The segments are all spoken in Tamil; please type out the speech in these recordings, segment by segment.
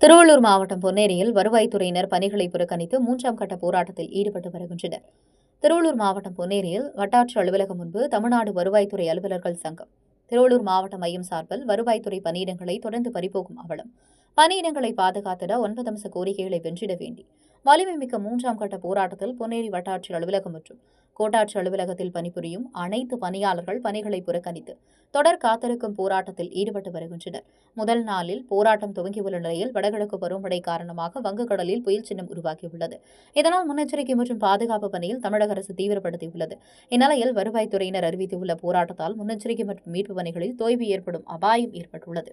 திருவள்ளூர் மாவட்டம் பொன்னேரியில் வருவாய்த்துறையினர் பணிகளை புறக்கணித்து மூன்றாம் கட்ட போராட்டத்தில் ஈடுபட்டு வருகின்றனர். திருவள்ளூர் மாவட்டம் பொன்னேரியில் வட்டாட்சி அலுவலகம் முன்பு தமிழ்நாடு வருவாய்த்துறை அலுவலர்கள் சங்கம் திருவள்ளூர் மாவட்ட மையம் சார்பில் வருவாய்த்துறை பணியிடங்களை தொடர்ந்து பறிபோகும் அவலம் பணியிடங்களை பாதுகாத்திட ஒன்பது அம்ச கோரிக்கைகளை வென்றிட வேண்டி வலிமை மிக்க மூன்றாம் கட்ட போராட்டத்தில் பொன்னேரி வட்டாட்சி அலுவலகம் மற்றும் கோட்டாட்சி அலுவலகத்தில் பணிபுரியும் அனைத்து பணியாளர்கள் பணிகளை புறக்கணித்து தொடர் காத்திருக்கும் போராட்டத்தில் ஈடுபட்டு வருகின்றனர். முதல் நாளில் போராட்டம் துவங்கியுள்ள நிலையில் வடகிழக்கு பருவமழை காரணமாக வங்கக்கடலில் புயல் சின்னம் உருவாகியுள்ளது. இதனால் முன்னெச்சரிக்கை மற்றும் பாதுகாப்பு பணியில் தமிழக அரசு தீவிரப்படுத்தியுள்ளது. இந்நிலையில் வருவாய்த்துறையினர் அறிவித்துள்ள போராட்டத்தால் முன்னெச்சரிக்கை மற்றும் மீட்பு பணிகளில் தொய்வு ஏற்படும் அபாயம் ஏற்பட்டுள்ளது.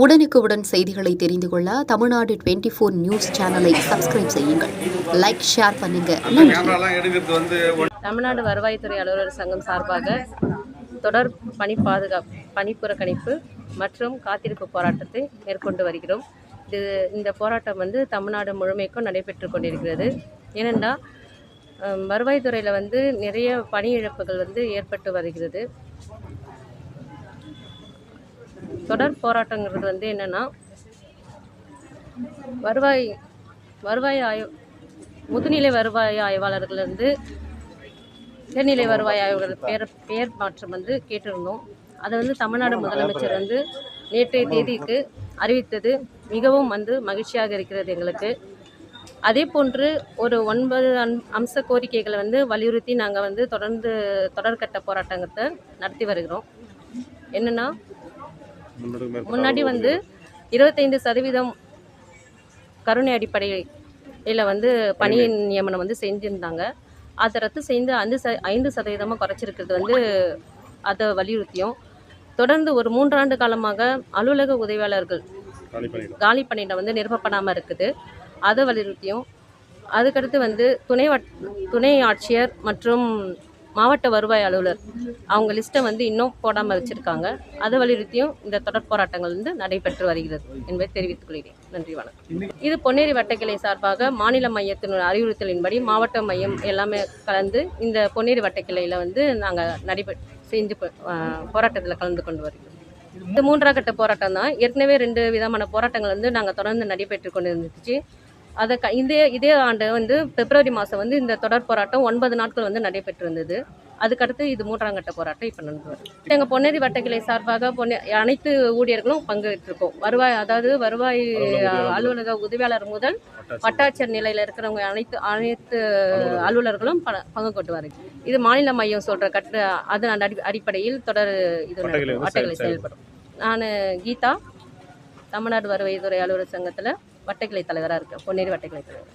உடனுக்குடன் செய்திகளை தெரிந்து கொள்ள தமிழ்நாடு டுவெண்ட்டி ஃபோர் நியூஸ் சேனலை சப்ஸ்கிரைப் செய்யுங்கள். லைக் ஷேர் பண்ணுங்க. தமிழ்நாடு வருவாய்த்துறை அலுவலர் சங்கம் சார்பாக தொடர் பணி பாதுகாப்பு பணி புறக்கணிப்பு மற்றும் காத்திருப்பு போராட்டத்தை மேற்கொண்டு வருகிறோம். இது இந்த போராட்டம் வந்து தமிழ்நாடு முழுமைக்கும் நடைபெற்று கொண்டிருக்கிறது. ஏனென்றால் வருவாய்த்துறையில் வந்து நிறைய பணி இழப்புகள் வந்து ஏற்பட்டு வருகிறது. தொடர் போராட்டங்கிறது வந்து என்னென்னா வருவாய் வருவாய் ஆய்வு முதுநிலை வருவாய் ஆய்வாளர்கள் வந்து வருவாய் ஆய்வாளர் பேர் பெயர் மாற்றம் வந்து கேட்டிருந்தோம். அதை வந்து தமிழ்நாடு முதலமைச்சர் வந்து நேற்றைய தேதிக்கு அறிவித்தது. மிகவும் வந்து மகிழ்ச்சியாக இருக்கிறது எங்களுக்கு. அதே போன்று ஒரு ஒன்பது அம் அம்ச கோரிக்கைகளை வந்து வலியுறுத்தி நாங்கள் வந்து தொடர்ந்து தொடர்கட்ட போராட்டத்தை நடத்தி வருகிறோம். என்னென்னா முன்னாடி வந்து இருபத்தைந்து சதவீதம் கருணை அடிப்படையில் வந்து பணி நியமனம் வந்து செஞ்சுருந்தாங்க. அதை ரத்து செய்து அந்த ச ஐந்து சதவீதமாக குறைச்சிருக்கிறது வந்து அதை வலியுறுத்தியும். தொடர்ந்து ஒரு மூன்றாண்டு காலமாக அலுவலக உதவியாளர்கள் காலி பணியிடம் வந்து நிரப்பப்படாமல் இருக்குது. அதை வலியுறுத்தியும். அதுக்கடுத்து வந்து துணை வட் துணை ஆட்சியர் மற்றும் மாவட்ட வருவாய் அலுவலர். அவங்க லிஸ்ட்டை வந்து இன்னும் போடாமல் வச்சுருக்காங்க. அதை வலியுறுத்தியும் இந்த தொடர் போராட்டங்கள் வந்து நடைபெற்று வருகிறது என்பதை தெரிவித்துக் கொள்கிறேன். நன்றி வணக்கம். இது பொன்னேரி வட்டக்கிளை சார்பாக மாநில மையத்தினுடைய அறிவுறுத்தலின்படி மாவட்ட மையம் எல்லாமே கலந்து இந்த பொன்னேரி வட்டக்கிளையில் வந்து நாங்கள் நடைபெ செஞ்சு போராட்டத்தில் கலந்து கொண்டு வருகிறோம். இது மூன்றாம் கட்ட போராட்டம் தான் ஏற்கனவே ரெண்டு விதமான போராட்டங்கள் வந்து நாங்கள் தொடர்ந்து நடைபெற்று கொண்டு இருந்துச்சு அதை க இதே இதே ஆண்டு வந்து பிப்ரவரி மாதம் வந்து இந்த தொடர் போராட்டம் ஒன்பது நாட்கள் வந்து நடைபெற்று இருந்தது அதுக்கடுத்து இது மூன்றாம் கட்ட போராட்டம் இப்போ நடந்து வருது எங்கள் பொன்னேரி வட்டக்கிளை சார்பாக பொன்னே அனைத்து ஊழியர்களும் பங்கேற்றிருக்கோம். வருவாய் அதாவது வருவாய் அலுவலக உதவியாளர் முதல் வட்டாட்சியர். நிலையில் இருக்கிறவங்க அனைத்து அனைத்து அலுவலர்களும் ப- பங்கு கொண்டு வருது இது மாநில மையம் சொல்கிற கட்ட அதன் அடி அடிப்படையில் தொடர் இது வட்டக்கிளை செயல்படும். நான் கீதா தமிழ்நாடு வருவாய்த்துறை அலுவலர் சங்கத்தில் வட்டக்கிளை தலைவராக இருக்கேன் பொன்னேரி வட்டக்கிளை தலைவர்.